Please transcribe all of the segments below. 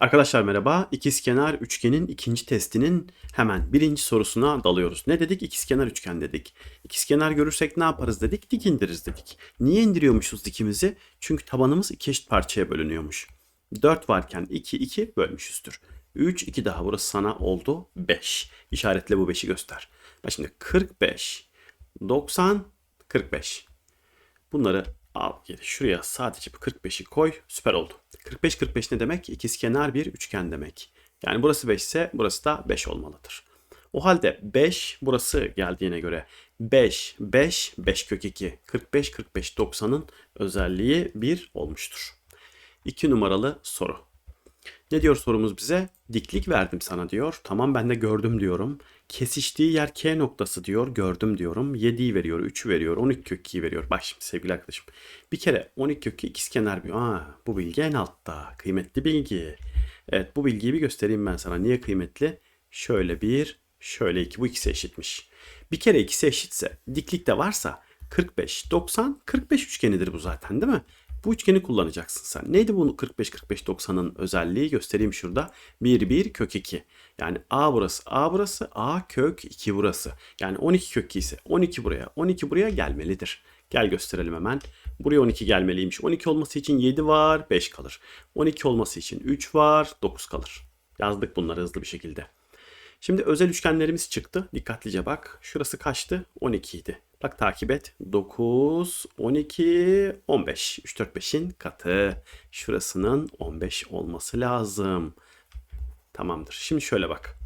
Arkadaşlar merhaba. İkizkenar üçgenin ikinci testinin hemen birinci sorusuna dalıyoruz. Ne dedik? İkizkenar üçgen dedik. İkizkenar görürsek ne yaparız dedik? Dik indiririz dedik. Niye indiriyormuşuz dikimizi? Çünkü tabanımız iki eşit parçaya bölünüyormuş. 4 varken 2 2 bölmüşüzdür. 3 2 daha burası sana oldu 5. İşaretle bu 5'i göster. Bak şimdi 45 90 45. Bunları al geri şuraya sadece bu 45'i koy. Süper oldu. 45 45 ne demek? İkizkenar bir üçgen demek. Yani burası 5 ise burası da 5 olmalıdır. O halde 5 burası geldiğine göre 5 5 5 kök 2 45 45 90'ın özelliği 1 olmuştur. 2 numaralı soru. Ne diyor sorumuz bize? Diklik verdim sana diyor. Tamam ben de gördüm diyorum. Kesiştiği yer K noktası diyor. Gördüm diyorum. 7'yi veriyor, 3'ü veriyor, 12 kök 2'yi veriyor. Bak şimdi sevgili arkadaşım. Bir kere 12 kök 2 ikizkenar bir. Aa, bu bilgi en altta. Kıymetli bilgi. Evet bu bilgiyi bir göstereyim ben sana. Niye kıymetli? Şöyle bir, şöyle iki. Bu ikisi eşitmiş. Bir kere ikisi eşitse, diklik de varsa 45, 90, 45 üçgenidir bu zaten değil mi? Bu üçgeni kullanacaksın sen. Neydi bu 45-45-90'ın özelliği? Göstereyim şurada. 1, 1 kök 2. Yani A burası, A burası, A kök 2 burası. Yani 12 kök 2 ise 12 buraya, 12 buraya gelmelidir. Gel gösterelim hemen. Buraya 12 gelmeliymiş. 12 olması için 7 var, 5 kalır. 12 olması için 3 var, 9 kalır. Yazdık bunları hızlı bir şekilde. Şimdi özel üçgenlerimiz çıktı. Dikkatlice bak. Şurası kaçtı? 12 idi. Bak takip et. 9, 12, 15. 3, 4, 5'in katı. Şurasının 15 olması lazım. Tamamdır. Şimdi şöyle bak.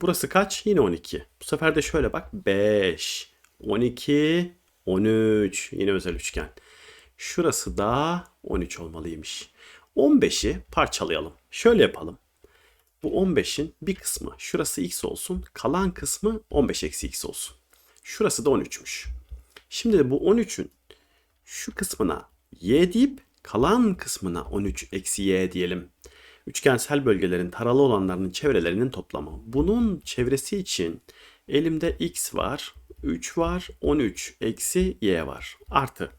Burası kaç? Yine 12. Bu sefer de şöyle bak. 5, 12, 13. Yine özel üçgen. Şurası da 13 olmalıymış. 15'i parçalayalım. Şöyle yapalım. Bu 15'in bir kısmı şurası x olsun. Kalan kısmı 15 eksi x olsun. Şurası da 13'müş. Şimdi de bu 13'ün şu kısmına y deyip kalan kısmına 13 eksi y diyelim. Üçgensel bölgelerin taralı olanlarının çevrelerinin toplamı. Bunun çevresi için elimde x var, 3 var, 13 eksi y var. Artı.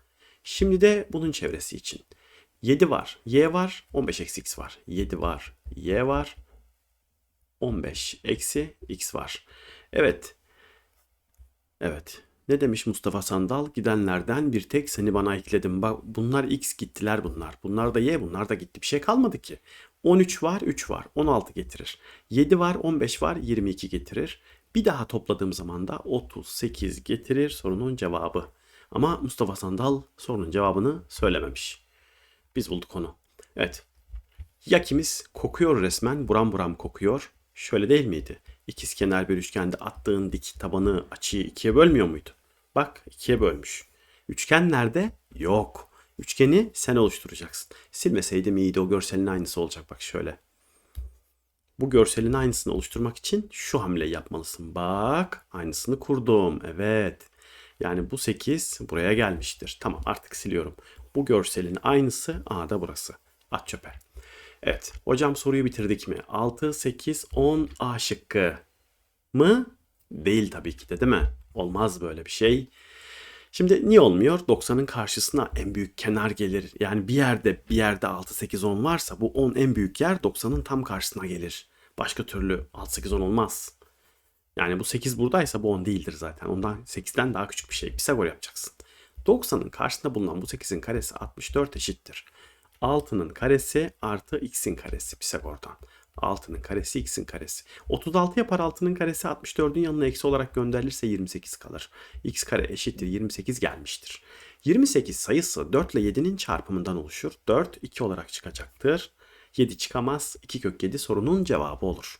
Şimdi de bunun çevresi için. 7 var, y var, 15 eksi x var. 7 var, y var, 15 eksi x var. Evet. Evet. Ne demiş Mustafa Sandal? Gidenlerden bir tek seni bana ekledim. Bak bunlar x gittiler bunlar. Bunlar da y bunlar da gitti. Bir şey kalmadı ki. 13 var 3 var 16 getirir. 7 var 15 var 22 getirir. Bir daha topladığım zaman da 38 getirir sorunun cevabı. Ama Mustafa Sandal sorunun cevabını söylememiş. Biz bulduk onu. Evet. Yakimiz kokuyor resmen. Buram buram kokuyor. Şöyle değil miydi? İkizkenar bir üçgende attığın dik tabanı açıyı ikiye bölmüyor muydu? Bak ikiye bölmüş. Üçgen nerede? Yok. Üçgeni sen oluşturacaksın. Silmeseydim iyiydi o görselin aynısı olacak bak şöyle. Bu görselin aynısını oluşturmak için şu hamle yapmalısın. Bak aynısını kurdum. Evet. Yani bu 8 buraya gelmiştir. Tamam artık siliyorum. Bu görselin aynısı A da burası. At çöpe. Evet. Hocam soruyu bitirdik mi? 6, 8, 10 A şıkkı mı? Değil tabii ki de değil mi? Olmaz böyle bir şey. Şimdi niye olmuyor? 90'ın karşısına en büyük kenar gelir. Yani bir yerde bir yerde 6, 8, 10 varsa bu 10 en büyük yer 90'ın tam karşısına gelir. Başka türlü 6, 8, 10 olmaz. Yani bu 8 buradaysa bu 10 değildir zaten. Ondan 8'den daha küçük bir şey. Pisagor yapacaksın. 90'ın karşısında bulunan bu 8'in karesi 64 eşittir. 6'nın karesi artı x'in karesi Pisagor'dan. 6'nın karesi x'in karesi. 36 yapar 6'nın karesi 64'ün yanına eksi olarak gönderilirse 28 kalır. x kare eşittir 28 gelmiştir. 28 sayısı 4 ile 7'nin çarpımından oluşur. 4 2 olarak çıkacaktır. 7 çıkamaz. 2 kök 7 sorunun cevabı olur.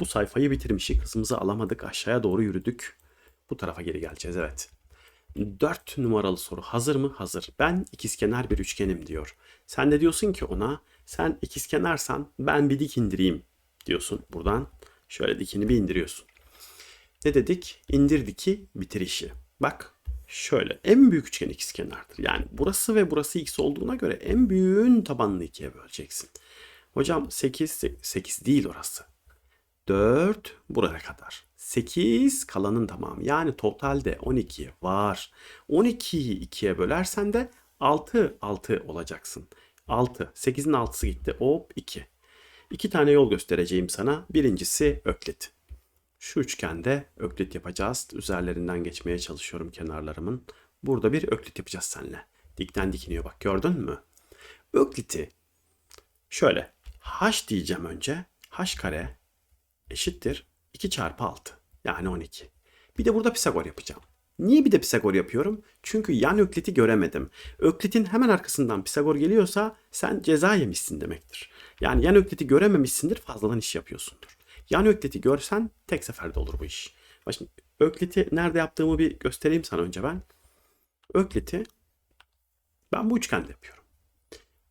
Bu sayfayı bitirmişik. Hızımızı alamadık. Aşağıya doğru yürüdük. Bu tarafa geri geleceğiz evet. 4 numaralı soru hazır mı? Hazır. Ben ikizkenar bir üçgenim diyor. Sen de diyorsun ki ona sen ikizkenarsan ben bir dik indireyim diyorsun. Buradan şöyle dikini bir indiriyorsun. Ne dedik? İndir diki bitir işi. Bak şöyle en büyük üçgen ikizkenardır. Yani burası ve burası x olduğuna göre en büyüğün tabanını ikiye böleceksin. Hocam 8, 8 değil orası. 4 buraya kadar. 8 kalanın tamamı. Yani totalde 12 var. 12'yi 2'ye bölersen de 6 6 olacaksın. 6. 8'in 6'sı gitti. Hop 2. İki tane yol göstereceğim sana. Birincisi Öklit. Şu üçgende Öklit yapacağız. Üzerlerinden geçmeye çalışıyorum kenarlarımın. Burada bir Öklit yapacağız seninle. Dikten dikiniyor bak gördün mü? Öklit'i şöyle h diyeceğim önce. h kare eşittir 2 çarpı 6 yani 12. Bir de burada Pisagor yapacağım. Niye bir de Pisagor yapıyorum? Çünkü yan ökliti göremedim. Öklitin hemen arkasından Pisagor geliyorsa sen ceza yemişsin demektir. Yani yan ökliti görememişsindir fazladan iş yapıyorsundur. Yan ökliti görsen tek seferde olur bu iş. Bak Şimdi ökliti nerede yaptığımı bir göstereyim sana önce ben. Ökliti ben bu üçgende yapıyorum.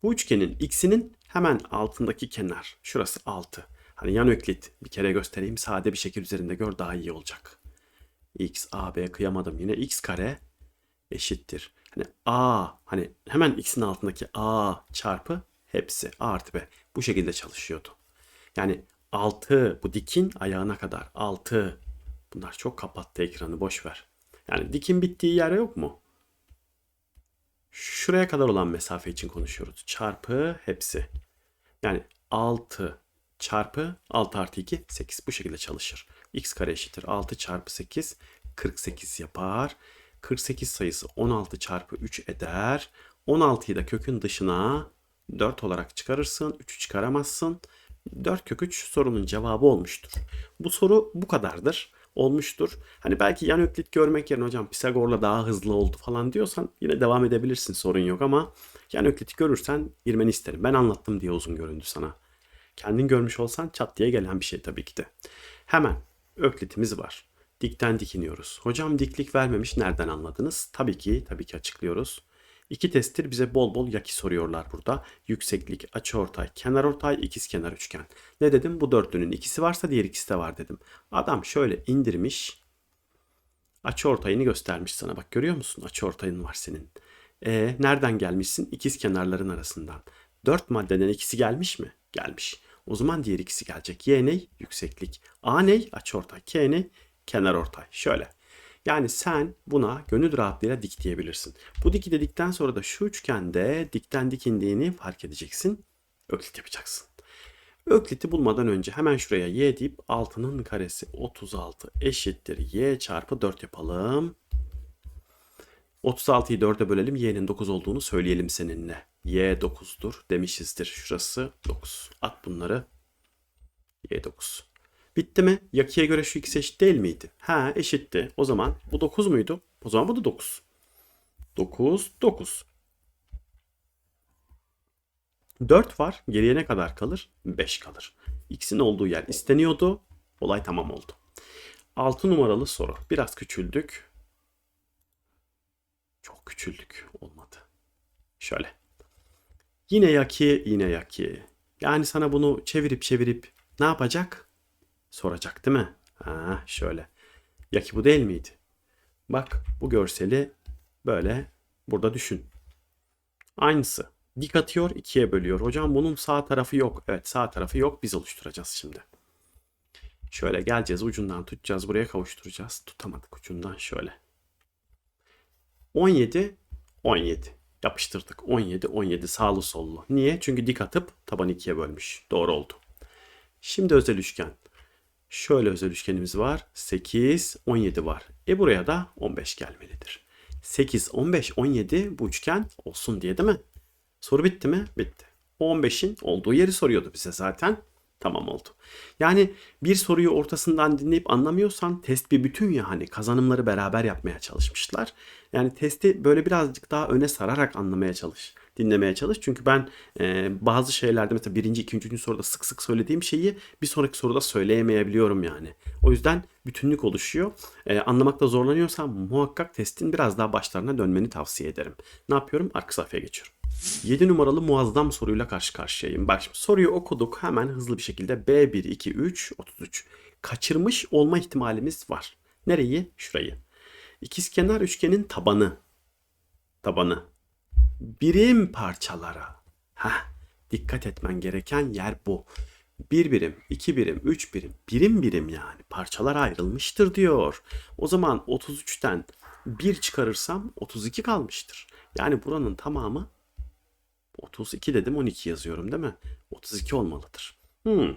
Bu üçgenin x'inin hemen altındaki kenar. Şurası 6. Hani yan öklit bir kere göstereyim. Sade bir şekil üzerinde gör daha iyi olacak. x, a, b kıyamadım yine. x kare eşittir. Hani a hani hemen x'in altındaki a çarpı hepsi a artı b. Bu şekilde çalışıyordu. Yani 6 bu dikin ayağına kadar 6. Bunlar çok kapattı ekranı boş ver. Yani dikin bittiği yer yok mu? Şuraya kadar olan mesafe için konuşuyoruz. Çarpı hepsi. Yani 6 çarpı 6 artı 2 8 bu şekilde çalışır. x kare eşittir 6 çarpı 8 48 yapar. 48 sayısı 16 çarpı 3 eder. 16'yı da kökün dışına 4 olarak çıkarırsın. 3'ü çıkaramazsın. 4 kök 3 sorunun cevabı olmuştur. Bu soru bu kadardır. Olmuştur. Hani belki yan öklit görmek yerine hocam Pisagor'la daha hızlı oldu falan diyorsan yine devam edebilirsin sorun yok ama yan ökliti görürsen girmeni isterim. Ben anlattım diye uzun göründü sana. Kendin görmüş olsan çat diye gelen bir şey tabii ki de. Hemen öklitimiz var. Dikten dikiniyoruz. Hocam diklik vermemiş nereden anladınız? Tabii ki, tabii ki açıklıyoruz. İki testtir bize bol bol yaki soruyorlar burada. Yükseklik, açıortay, kenarortay, ikizkenar üçgen. Ne dedim? Bu dörtlünün ikisi varsa diğer ikisi de var dedim. Adam şöyle indirmiş. Açıortayını göstermiş sana. Bak görüyor musun? Açıortayın var senin. E nereden gelmişsin? İkiz kenarların arasından. Dört maddeden ikisi gelmiş mi? Gelmiş. O zaman diğer ikisi gelecek. Y ne? Yükseklik. A ne? Açıortay. K ne? Kenarortay. Şöyle. Yani sen buna gönül rahatlığıyla dik diyebilirsin. Bu diki dedikten sonra da şu üçgende dikten dikindiğini fark edeceksin. Öklit yapacaksın. Öklit'i bulmadan önce hemen şuraya y deyip 6'nın karesi 36 eşittir y çarpı 4 yapalım. 36'yı 4'e bölelim y'nin 9 olduğunu söyleyelim seninle. Y 9'dur demişizdir. Şurası 9. At bunları. y 9. Bitti mi? Yakiye göre şu ikisi eşit değil miydi? Ha eşitti. O zaman bu 9 muydu? O zaman bu da 9. 9, 9. 4 var. Geriye ne kadar kalır? 5 kalır. X'in olduğu yer isteniyordu. Olay tamam oldu. 6 numaralı soru. Biraz küçüldük. Çok küçüldük. Olmadı. Şöyle. Yine yaki, yine yaki. Yani sana bunu çevirip çevirip ne yapacak? Soracak değil mi? Ha, şöyle. Yaki bu değil miydi? Bak bu görseli böyle burada düşün. Aynısı. Dik atıyor ikiye bölüyor. Hocam bunun sağ tarafı yok. Evet sağ tarafı yok. Biz oluşturacağız şimdi. Şöyle geleceğiz ucundan tutacağız. Buraya kavuşturacağız. Tutamadık ucundan şöyle. 17 17. Yapıştırdık. 17 17 sağlı sollu. Niye? Çünkü dik atıp tabanı ikiye bölmüş. Doğru oldu. Şimdi özel üçgen. Şöyle özel üçgenimiz var. 8, 17 var. E buraya da 15 gelmelidir. 8, 15, 17 bu üçgen olsun diye değil mi? Soru bitti mi? Bitti. O 15'in olduğu yeri soruyordu bize zaten. Tamam oldu. Yani bir soruyu ortasından dinleyip anlamıyorsan test bir bütün ya hani kazanımları beraber yapmaya çalışmışlar. Yani testi böyle birazcık daha öne sararak anlamaya çalış, dinlemeye çalış. Çünkü ben e, bazı şeylerde mesela birinci, ikinci, üçüncü soruda sık sık söylediğim şeyi bir sonraki soruda söyleyemeyebiliyorum yani. O yüzden bütünlük oluşuyor. E, anlamakta zorlanıyorsan muhakkak testin biraz daha başlarına dönmeni tavsiye ederim. Ne yapıyorum? Arka sayfaya geçiyorum. 7 numaralı muazzam soruyla karşı karşıyayım. Bak şimdi soruyu okuduk hemen hızlı bir şekilde B1, 2, 3, 33. Kaçırmış olma ihtimalimiz var. Nereyi? Şurayı. İkizkenar üçgenin tabanı. Tabanı. Birim parçalara. Heh, dikkat etmen gereken yer bu. Bir birim, iki birim, üç birim, birim birim yani parçalar ayrılmıştır diyor. O zaman 33'ten 1 çıkarırsam 32 kalmıştır. Yani buranın tamamı 32 dedim 12 yazıyorum değil mi? 32 olmalıdır. Hmm.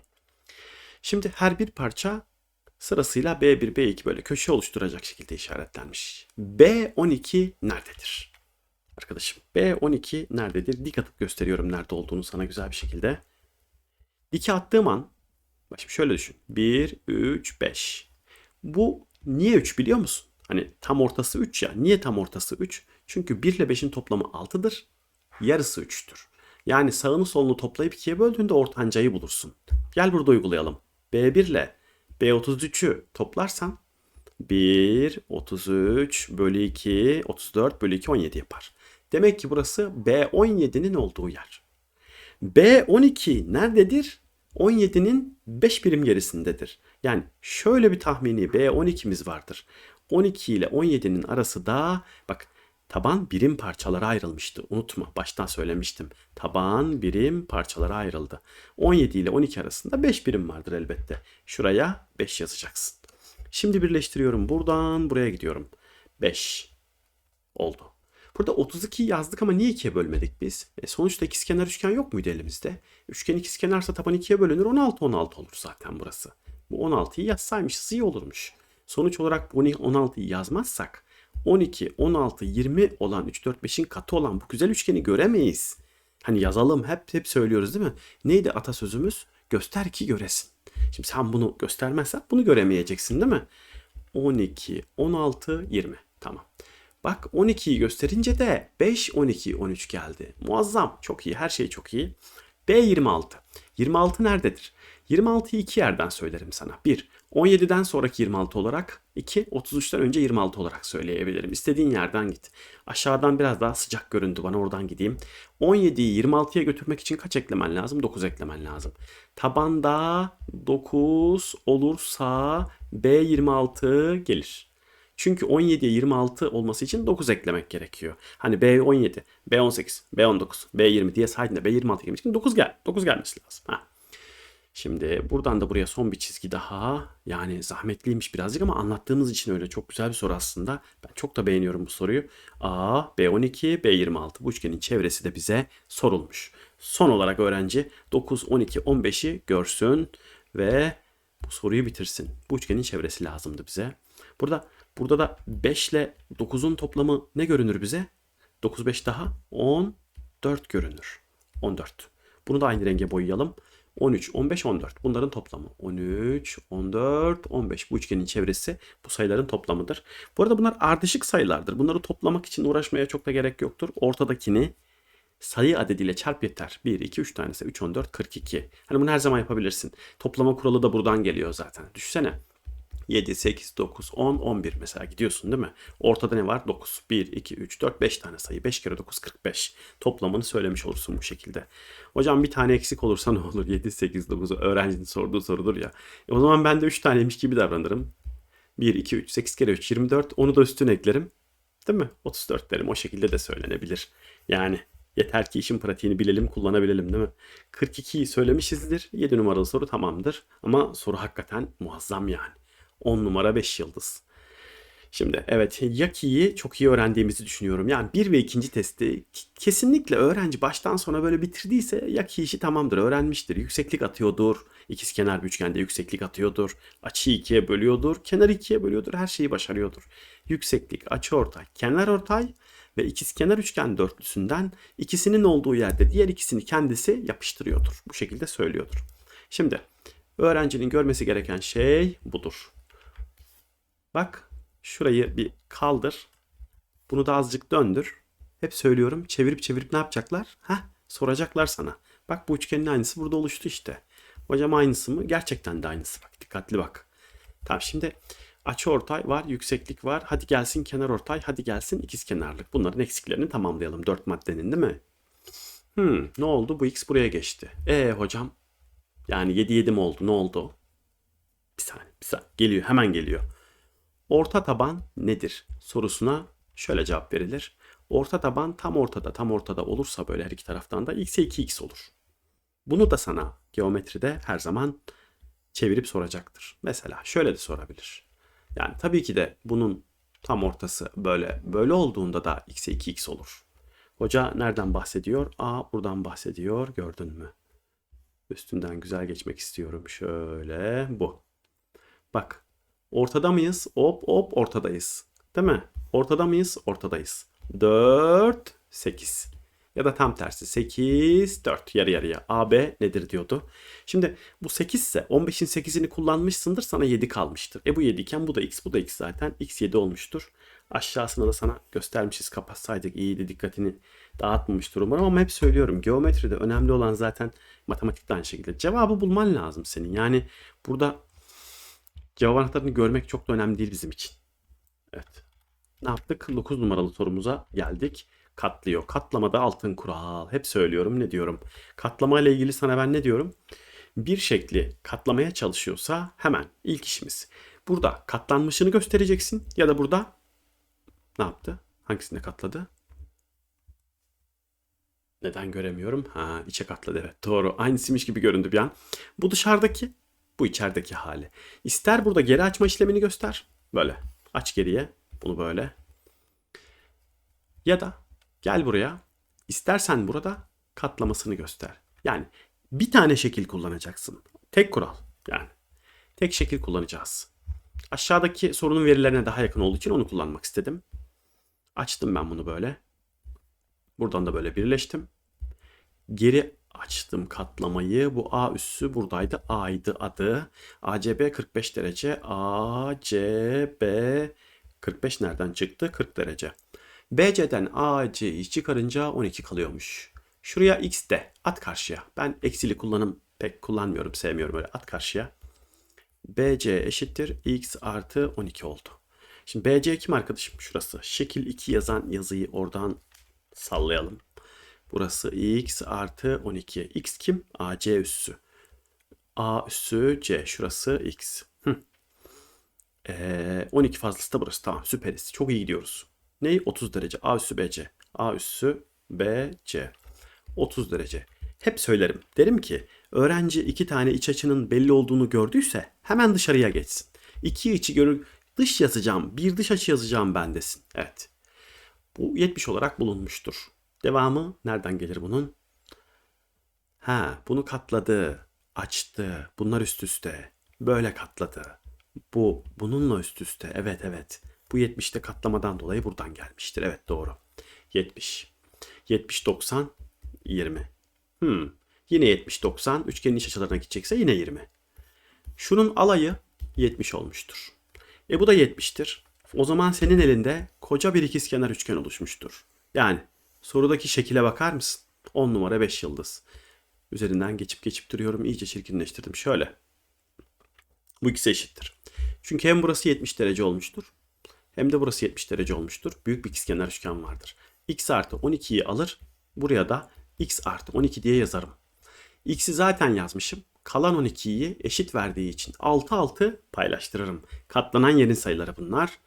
Şimdi her bir parça sırasıyla B1, B2 böyle köşe oluşturacak şekilde işaretlenmiş. B12 nerededir? Arkadaşım B12 nerededir? Dik atıp gösteriyorum nerede olduğunu sana güzel bir şekilde. Dike attığım an bak şimdi şöyle düşün. 1, 3, 5. Bu niye 3 biliyor musun? Hani tam ortası 3 ya. Niye tam ortası 3? Çünkü 1 ile 5'in toplamı 6'dır. Yarısı 3'tür. Yani sağını solunu toplayıp ikiye böldüğünde ortancayı bulursun. Gel burada uygulayalım. B1 ile B33'ü toplarsan 1, 33 bölü 2, 34 bölü 2, 17 yapar. Demek ki burası B17'nin olduğu yer. B12 nerededir? 17'nin 5 birim gerisindedir. Yani şöyle bir tahmini B12'miz vardır. 12 ile 17'nin arası da bak taban birim parçalara ayrılmıştı. Unutma baştan söylemiştim. Taban birim parçalara ayrıldı. 17 ile 12 arasında 5 birim vardır elbette. Şuraya 5 yazacaksın. Şimdi birleştiriyorum. Buradan buraya gidiyorum. 5 oldu. Burada 32 yazdık ama niye 2'ye bölmedik biz? E sonuçta ikizkenar üçgen yok muydu elimizde? Üçgen ikizkenarsa taban 2'ye bölünür 16 16 olur zaten burası. Bu 16'yı yazsaymışız iyi olurmuş. Sonuç olarak bu 16'yı yazmazsak 12, 16, 20 olan 3, 4, 5'in katı olan bu güzel üçgeni göremeyiz. Hani yazalım hep hep söylüyoruz değil mi? Neydi atasözümüz? Göster ki göresin. Şimdi sen bunu göstermezsen bunu göremeyeceksin değil mi? 12, 16, 20. Tamam. Bak 12'yi gösterince de 5, 12, 13 geldi. Muazzam. Çok iyi. Her şey çok iyi. B26. 26 nerededir? 26'yı iki yerden söylerim sana. 1. 17'den sonraki 26 olarak 2. 33'ten önce 26 olarak söyleyebilirim. İstediğin yerden git. Aşağıdan biraz daha sıcak göründü bana oradan gideyim. 17'yi 26'ya götürmek için kaç eklemen lazım? 9 eklemen lazım. Tabanda 9 olursa B26 gelir. Çünkü 17'ye 26 olması için 9 eklemek gerekiyor. Hani B17, B18, B19, B20 diye saydığında B26 gelmek için 9 gel. 9 gelmesi lazım. Ha. Şimdi buradan da buraya son bir çizgi daha. Yani zahmetliymiş birazcık ama anlattığımız için öyle çok güzel bir soru aslında. Ben çok da beğeniyorum bu soruyu. A, B12, B26 bu üçgenin çevresi de bize sorulmuş. Son olarak öğrenci 9, 12, 15'i görsün ve bu soruyu bitirsin. Bu üçgenin çevresi lazımdı bize. Burada burada da 5 ile 9'un toplamı ne görünür bize? 9 5 daha 14 görünür. 14. Bunu da aynı renge boyayalım. 13, 15, 14. Bunların toplamı. 13, 14, 15. Bu üçgenin çevresi bu sayıların toplamıdır. Bu arada bunlar ardışık sayılardır. Bunları toplamak için uğraşmaya çok da gerek yoktur. Ortadakini sayı adediyle çarp yeter. 1, 2, 3 tanesi 3, 14, 42. Hani bunu her zaman yapabilirsin. Toplama kuralı da buradan geliyor zaten. Düşünsene. 7, 8, 9, 10, 11 mesela gidiyorsun değil mi? Ortada ne var? 9. 1, 2, 3, 4, 5 tane sayı. 5 kere 9, 45. Toplamını söylemiş olursun bu şekilde. Hocam bir tane eksik olursa ne olur? 7, 8, 9 öğrencinin sorduğu sorudur ya. E o zaman ben de 3 taneymiş gibi davranırım. 1, 2, 3, 8 kere 3, 24. Onu da üstüne eklerim. Değil mi? 34 derim. O şekilde de söylenebilir. Yani Yeter ki işin pratiğini bilelim, kullanabilelim değil mi? 42'yi söylemişizdir. 7 numaralı soru tamamdır. Ama soru hakikaten muazzam yani. 10 numara 5 yıldız. Şimdi evet Yaki'yi çok iyi öğrendiğimizi düşünüyorum. Yani bir ve ikinci testi kesinlikle öğrenci baştan sona böyle bitirdiyse Yaki işi tamamdır, öğrenmiştir. Yükseklik atıyordur, ikizkenar bir üçgende yükseklik atıyordur, açıyı ikiye bölüyordur, kenarı ikiye bölüyordur, her şeyi başarıyordur. Yükseklik, açı ortay, kenar ortay ve ikizkenar üçgen dörtlüsünden ikisinin olduğu yerde diğer ikisini kendisi yapıştırıyordur. Bu şekilde söylüyordur. Şimdi öğrencinin görmesi gereken şey budur. Bak şurayı bir kaldır. Bunu da azıcık döndür. Hep söylüyorum çevirip çevirip ne yapacaklar? Ha soracaklar sana. Bak bu üçgenin aynısı burada oluştu işte. Hocam aynısı mı? Gerçekten de aynısı. Bak dikkatli bak. Tamam şimdi açı ortay var, yükseklik var. Hadi gelsin kenar ortay, hadi gelsin ikiz kenarlık. Bunların eksiklerini tamamlayalım. Dört maddenin değil mi? Hmm, ne oldu? Bu x buraya geçti. E hocam yani 7 7 mi oldu? Ne oldu? Bir saniye, bir saniye. Geliyor, hemen geliyor. Orta taban nedir sorusuna şöyle cevap verilir. Orta taban tam ortada, tam ortada olursa böyle her iki taraftan da x'e 2x olur. Bunu da sana geometride her zaman çevirip soracaktır. Mesela şöyle de sorabilir. Yani tabii ki de bunun tam ortası böyle böyle olduğunda da x'e 2x olur. Hoca nereden bahsediyor? A buradan bahsediyor. Gördün mü? Üstünden güzel geçmek istiyorum. Şöyle bu. Bak. Ortada mıyız? Hop hop ortadayız. Değil mi? Ortada mıyız? Ortadayız. 4, 8. Ya da tam tersi 8, 4 yarı yarıya. AB nedir diyordu. Şimdi bu 8 ise 15'in 8'ini kullanmışsındır sana 7 kalmıştır. E bu 7 iken bu da x bu da x zaten. x 7 olmuştur. Aşağısına da sana göstermişiz kapatsaydık iyiydi dikkatini dağıtmamıştır umarım ama hep söylüyorum geometride önemli olan zaten matematikte aynı şekilde. Cevabı bulman lazım senin. Yani burada cevap anahtarını görmek çok da önemli değil bizim için. Evet. Ne yaptık? 9 numaralı sorumuza geldik. Katlıyor. Katlamada altın kural. Hep söylüyorum ne diyorum. Katlama ile ilgili sana ben ne diyorum? Bir şekli katlamaya çalışıyorsa hemen ilk işimiz. Burada katlanmışını göstereceksin ya da burada ne yaptı? Hangisinde katladı? Neden göremiyorum? Ha içe katladı evet doğru. Aynısıymış gibi göründü bir an. Bu dışarıdaki, bu içerideki hali. İster burada geri açma işlemini göster. Böyle aç geriye bunu böyle. Ya da gel buraya. İstersen burada katlamasını göster. Yani bir tane şekil kullanacaksın. Tek kural yani. Tek şekil kullanacağız. Aşağıdaki sorunun verilerine daha yakın olduğu için onu kullanmak istedim. Açtım ben bunu böyle. Buradan da böyle birleştim. Geri açtım katlamayı. Bu A üssü buradaydı. A'ydı adı. ACB 45 derece. ACB 45 nereden çıktı? 40 derece. BC'den AC'yi çıkarınca 12 kalıyormuş. Şuraya x de at karşıya. Ben eksili kullanım pek kullanmıyorum, sevmiyorum öyle. At karşıya. BC eşittir x artı 12 oldu. Şimdi BC kim arkadaşım? Şurası. Şekil 2 yazan yazıyı oradan sallayalım. Burası x artı 12. X kim? AC üssü. A üssü C. Şurası x. Hı. Ee, 12 fazlası da burası. Tamam süperiz. Çok iyi gidiyoruz. Ney? 30 derece. A üssü BC. A üssü BC. 30 derece. Hep söylerim. Derim ki öğrenci iki tane iç açının belli olduğunu gördüyse hemen dışarıya geçsin. İki içi görür dış yazacağım. Bir dış açı yazacağım ben desin. Evet. Bu 70 olarak bulunmuştur. Devamı nereden gelir bunun? Ha, bunu katladı, açtı. Bunlar üst üste. Böyle katladı. Bu bununla üst üste. Evet evet. Bu 70'te katlamadan dolayı buradan gelmiştir. Evet doğru. 70. 70 90 20. Hmm. Yine 70 90 üçgenin iç açılarına gidecekse yine 20. Şunun alayı 70 olmuştur. E bu da 70'tir. O zaman senin elinde koca bir ikizkenar üçgen oluşmuştur. Yani sorudaki şekile bakar mısın? 10 numara 5 yıldız. Üzerinden geçip geçip duruyorum. İyice çirkinleştirdim. Şöyle. Bu ikisi eşittir. Çünkü hem burası 70 derece olmuştur. Hem de burası 70 derece olmuştur. Büyük bir ikizkenar üçgen vardır. x artı 12'yi alır. Buraya da x artı 12 diye yazarım. x'i zaten yazmışım. Kalan 12'yi eşit verdiği için 6 6 paylaştırırım. Katlanan yerin sayıları bunlar.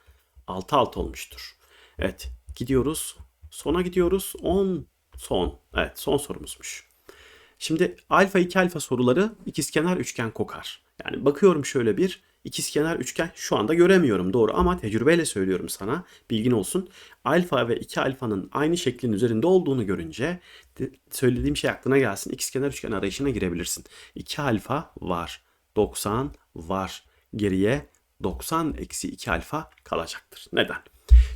6 6 olmuştur. Evet gidiyoruz. Sona gidiyoruz. 10 son. Evet son sorumuzmuş. Şimdi alfa 2 alfa soruları ikizkenar üçgen kokar. Yani bakıyorum şöyle bir ikizkenar üçgen şu anda göremiyorum doğru ama tecrübeyle söylüyorum sana bilgin olsun. Alfa ve 2 alfanın aynı şeklin üzerinde olduğunu görünce söylediğim şey aklına gelsin. İkizkenar üçgen arayışına girebilirsin. 2 alfa var. 90 var. Geriye 90 eksi 2 alfa kalacaktır. Neden?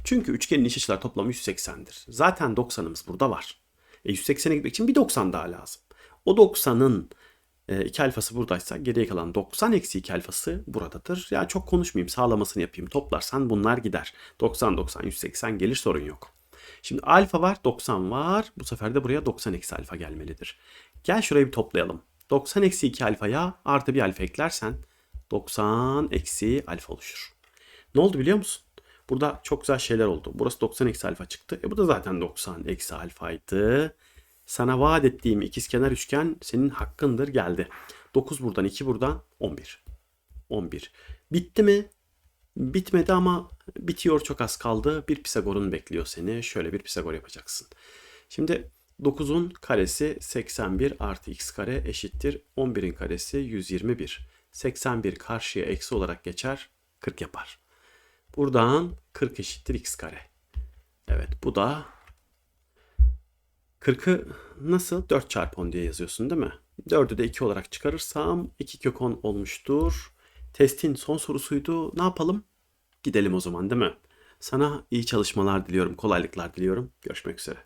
Çünkü üçgenin iç açılar toplamı 180'dir. Zaten 90'ımız burada var. E 180'e gitmek için bir 90 daha lazım. O 90'ın 2 alfası buradaysa geriye kalan 90 eksi 2 alfası buradadır. Ya çok konuşmayayım sağlamasını yapayım toplarsan bunlar gider. 90 90 180 gelir sorun yok. Şimdi alfa var 90 var bu sefer de buraya 90 eksi alfa gelmelidir. Gel şurayı bir toplayalım. 90 eksi 2 alfaya artı bir alfa eklersen 90 eksi alfa oluşur. Ne oldu biliyor musun? Burada çok güzel şeyler oldu. Burası 90 eksi alfa çıktı. E bu da zaten 90 eksi alfaydı. Sana vaat ettiğim ikizkenar üçgen senin hakkındır geldi. 9 buradan 2 buradan 11. 11. Bitti mi? Bitmedi ama bitiyor çok az kaldı. Bir Pisagor'un bekliyor seni. Şöyle bir Pisagor yapacaksın. Şimdi 9'un karesi 81 artı x kare eşittir. 11'in karesi 121. 81 karşıya eksi olarak geçer. 40 yapar. Buradan 40 eşittir x kare. Evet bu da 40'ı nasıl 4 çarpı 10 diye yazıyorsun değil mi? 4'ü de 2 olarak çıkarırsam 2 kök 10 olmuştur. Testin son sorusuydu. Ne yapalım? Gidelim o zaman değil mi? Sana iyi çalışmalar diliyorum, kolaylıklar diliyorum. Görüşmek üzere.